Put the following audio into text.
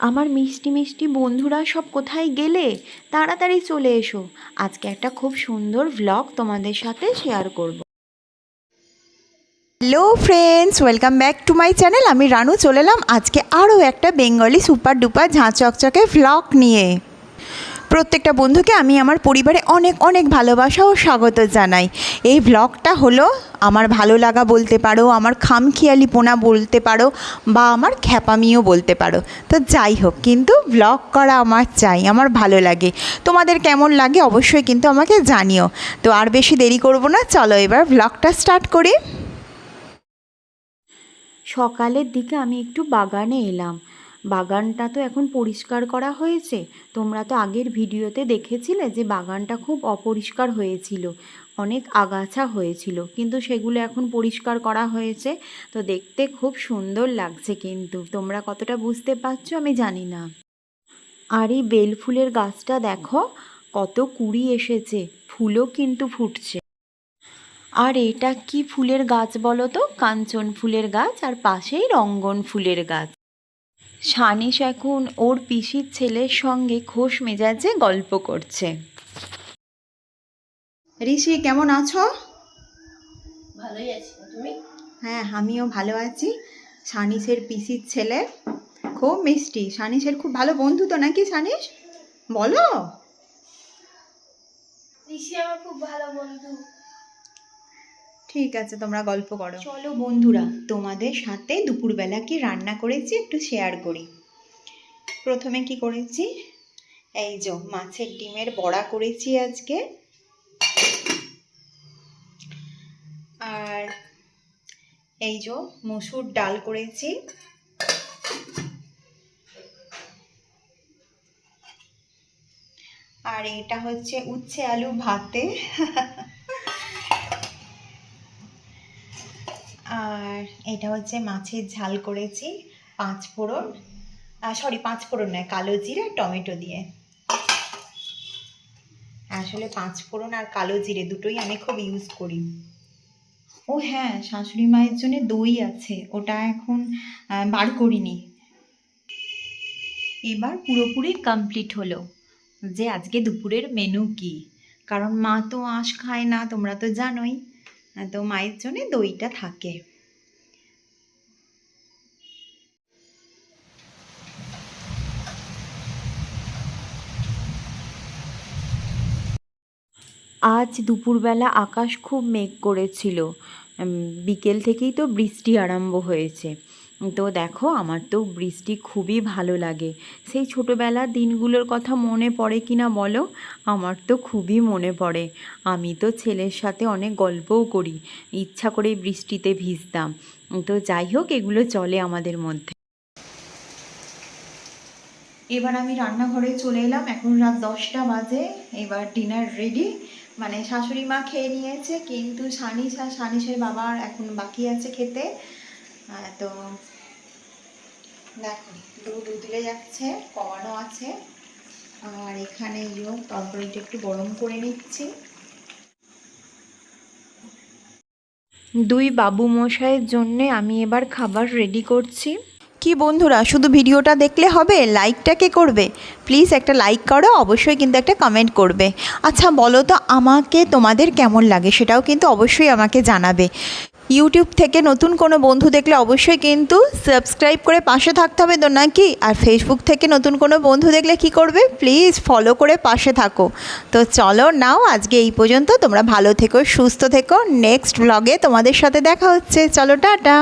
আমার মিষ্টি মিষ্টি বন্ধুরা সব কোথায় গেলে? তাড়াতাড়ি চলে এসো। আজকে একটা খুব সুন্দর ভ্লগ তোমাদের সাথে শেয়ার করব। Hello friends welcome back to my channel আমি রানু, চলে এলাম আজকে আরও একটা বেঙ্গলি সুপার ডুপার ঝাঁ চকচকে ভ্লগ নিয়ে। প্রত্যেকটা বন্ধুকে আমি আমার পরিবারে অনেক অনেক ভালোবাসা ও স্বাগত জানাই। এই ভ্লগটা হলো আমার ভালো লাগা বলতে পারো, আমার খামখেয়ালিপোনা বলতে পারো, বা আমার খ্যাপামিও বলতে পারো। তো যাই হোক, কিন্তু ভ্লগ করা আমার চাই, আমার ভালো লাগে। তোমাদের কেমন লাগে অবশ্যই কিন্তু আমাকে জানিও। তো আর বেশি দেরি করব না, চলো এবার ভ্লগটা স্টার্ট করি। সকালের দিকে আমি একটু বাগানে এলাম। বাগানটা তো এখন পরিষ্কার করা হয়েছে। তোমরা তো আগের ভিডিওতে দেখেছিলে যে বাগানটা খুব অপরিষ্কার হয়েছিল, অনেক আগাছা হয়েছিল, কিন্তু সেগুলো এখন পরিষ্কার করা হয়েছে। তো দেখতে খুব সুন্দর লাগছে কিন্তু, তোমরা কতটা বুঝতে পারছ আমি জানি না। আর এই বেল ফুলের গাছটা দেখো, কত কুড়ি এসেছে, ফুলও কিন্তু ফুটছে। আর এটা কি ফুলের গাছ বলো তো? কাঞ্চন ফুলের গাছ, আর পাশেই রঙ্গন ফুলের গাছ। সানিস এখন ওর পিসির ছেলের সঙ্গে খোশ মেজাজে গল্প করছে। ঋষি কেমন আছো? ভালোই আছি। তুমি? হ্যাঁ আমিও ভালো আছি। সানিসের পিসির ছেলে। খুব মিষ্টি। সানিসের খুব ভালো বন্ধু তো নাকি সানিস বলো। ঋষি আমার খুব ভালো বন্ধু। ঠিক আছে, তোমরা গল্প করো। চলো বন্ধুরা, তোমাদের সাথে দুপুরবেলা কি রান্না করেছি একটু শেয়ার করি। প্রথমে কি করেছি? এই যে মাছের ডিমের বড়া করেছি আজকে। আর এই যে মসুর ডাল করেছি। আর এটা হচ্ছে উচ্ছে আলু ভাতে আর এটা হচ্ছে মাছের ঝাল করেছি, পাঁচ ফোড়ন সরি পাঁচ ফোড়ন নয়, কালো জিরে টমেটো দিয়ে। আসলে পাঁচ ফোড়ন আর কালো জিরে দুটোই আমি খুব ইউজ করি। ও হ্যাঁ শাশুড়ি মায়ের জন্য দই আছে, ওটা এখন বার করিনি। এবার পুরোপুরি কমপ্লিট হলো যে আজকে দুপুরের মেনু কি। কারণ মা তো আঁশ খায় না, তোমরা তো জানোই, তো মায়ের জন্য দইটা থাকে। আজ দুপুরবেলা আকাশ খুব মেঘ করেছিল। বিকেল থেকেই তো বৃষ্টি আরম্ভ হয়েছে। তো দেখো, আমার তো বৃষ্টি খুবই ভালো লাগে। সেই ছোটোবেলার দিনগুলোর কথা মনে পড়ে কি না বলো? আমার তো খুবই মনে পড়ে। আমি তো ছেলের সাথে অনেক গল্পও করি, ইচ্ছা করে বৃষ্টিতে ভিজতাম। তো যাই হোক, এগুলো চলে আমাদের মধ্যে। এবার আমি রান্নাঘরে চলে এলাম। এখন রাত দশটা বাজে, এবার ডিনার রেডি মানে শাশুড়ি মা খেয়ে নিয়েছে, কিন্তু সানিস আর সানিসের বাবার এখন বাকি আছে খেতে। তো দেখো দুধ উতলে যাচ্ছে কমানো আছে। আর এখানে ইয়ে তরকারিটা একটু গরম করে নিচ্ছি। দুই বাবু মশাইয়ের জন্যে আমি এবার খাবার রেডি করছি। কি বন্ধুরা, শুধু ভিডিওটা দেখলে হবে? লাইকটা কে করবে? প্লিজ একটা লাইক করো, অবশ্যই কিন্তু একটা কমেন্ট করবে। আচ্ছা বলো তো, আমাকে তোমাদের কেমন লাগে সেটাও কিন্তু অবশ্যই আমাকে জানাবে। ইউটিউব থেকে নতুন কোনো বন্ধু দেখলে অবশ্যই কিন্তু সাবস্ক্রাইব করে পাশে থাকতে হবে তো নাকি? আর ফেসবুক থেকে নতুন কোনো বন্ধু দেখলে কি করবে? প্লিজ ফলো করে পাশে থাকো। তো চলো নাও, আজকে এই পর্যন্ত। তোমরা ভালো থেকো, সুস্থ থেকো। নেক্সট ব্লগে তোমাদের সাথে দেখা হচ্ছে। চলো, টাটা।